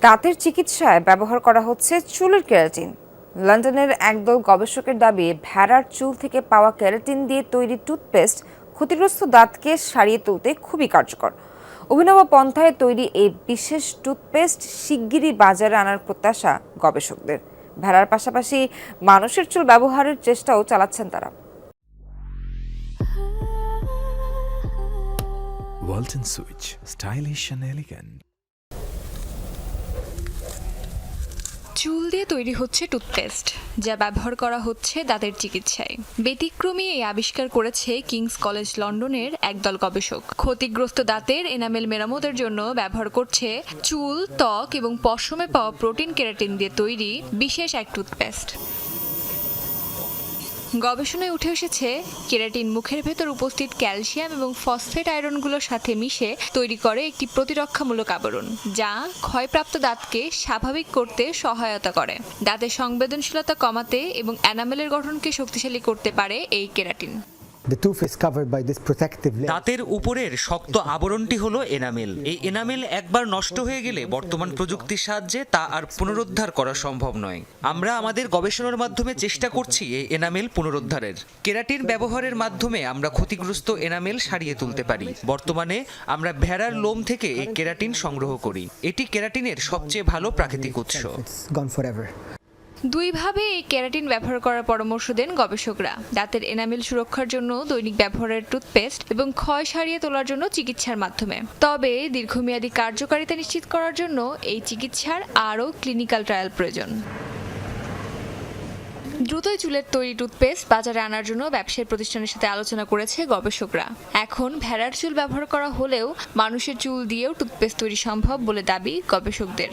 দাঁতের চিকিৎসায় ব্যবহার করা হচ্ছে চুলের কেরাটিন। লন্ডনের একদল গবেষকের দাবি, ভেড়ার চুল থেকে পাওয়া কেরাটিন দিয়ে তৈরি টুথপেস্ট ক্ষতিগ্রস্ত দাঁতকে সারিয়ে তুলতে খুবই কার্যকর। অভিনব পন্থায় তৈরি এই বিশেষ টুথপেস্ট শিগগিরই বাজারে আনার প্রত্যাশা গবেষকদের। ভেড়ার পাশাপাশি মানুষের চুল ব্যবহারের চেষ্টাও চালাচ্ছেন তারা. চুল দিয়ে তৈরি হচ্ছে টুথপেস্ট, যা ব্যবহার করা হচ্ছে দাঁতের চিকিৎসায়। ব্যতিক্রমী এই আবিষ্কার করেছে কিংস কলেজ লন্ডনের একদল গবেষক। ক্ষতিগ্রস্ত দাঁতের এনামেল মেরামতের জন্য ব্যবহার করছে চুল, ত্বক এবং পশমে পাওয়া প্রোটিন কেরাটিন দিয়ে তৈরি বিশেষ এক টুথপেস্ট। গবেষণায় উঠে এসেছে, কেরাটিন মুখের ভেতর উপস্থিত ক্যালসিয়াম এবং ফসফেট আয়রনগুলোর সাথে মিশে তৈরি করে একটি প্রতিরক্ষামূলক আবরণ, যা ক্ষয়প্রাপ্ত দাঁতকে স্বাভাবিক করতে সহায়তা করে। দাঁতের সংবেদনশীলতা কমাতে এবং অ্যানামেলের গঠনকে শক্তিশালী করতে পারে এই কেরাটিন। দাঁতের উপরের শক্ত আবরণটি হলো এনামেল। এই এনামেল একবার নষ্ট হয়ে গেলে বর্তমান প্রযুক্তির সাহায্যে তা আর পুনরুদ্ধার করা সম্ভব নয়। আমরা আমাদের গবেষণার মাধ্যমে চেষ্টা করছি এই এনামেল পুনরুদ্ধারের। কেরাটিন ব্যবহারের মাধ্যমে আমরা ক্ষতিগ্রস্ত এনামেল সারিয়ে তুলতে পারি। বর্তমানে আমরা ভেড়ার লোম থেকে এই কেরাটিন সংগ্রহ করি। এটি কেরাটিনের সবচেয়ে ভালো প্রাকৃতিক উৎস. দুইভাবে এই কেরাটিন ব্যবহার করার পরামর্শ দেন গবেষকরা। দাঁতের এনামেল সুরক্ষার জন্য দৈনিক ব্যবহারের টুথপেস্ট এবং ক্ষয় সারিয়ে তোলার জন্য চিকিৎসার মাধ্যমে। তবে দীর্ঘমেয়াদী কার্যকারিতা নিশ্চিত করার জন্য এই চিকিৎসার আরও ক্লিনিক্যাল ট্রায়াল প্রয়োজন। দ্রুতই চুলের তৈরি টুথপেস্ট বাজারে আনার জন্য ব্যবসায়ী প্রতিষ্ঠানের সাথে আলোচনা করেছে গবেষকরা। এখন ভেড়ার চুল ব্যবহার করা হলেও মানুষের চুল দিয়েও টুথপেস্ট তৈরি সম্ভব বলে দাবি গবেষকদের।